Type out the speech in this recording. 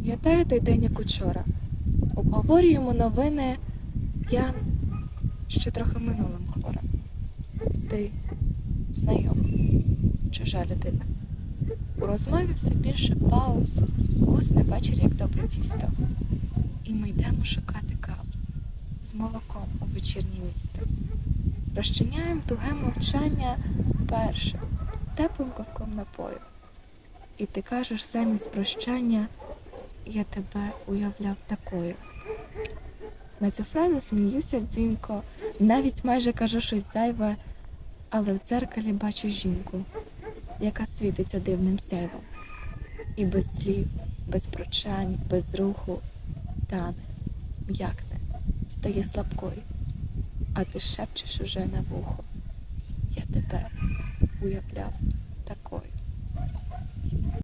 Пам'ятаю той день, як учора. Обговорюємо новини. Я ще трохи минулим хворим. Ти знайома, чужа людина. У розмові все більше пауз, гусне вечір, як добре тісто. І ми йдемо шукати каву з молоком у вечірнє місто. Розчиняємо туге мовчання першим, теплим ковком напою. І ти кажеш замість прощання, я тебе уявляв такою. На цю фразу сміюся дзвінко, навіть майже кажу щось зайве, але в дзеркалі бачу жінку, яка світиться дивним сяйвом. І без слів, без прощань, без руху тане, м'якне, стає слабкою, а ти шепчеш уже на вухо. Я тебе уявляв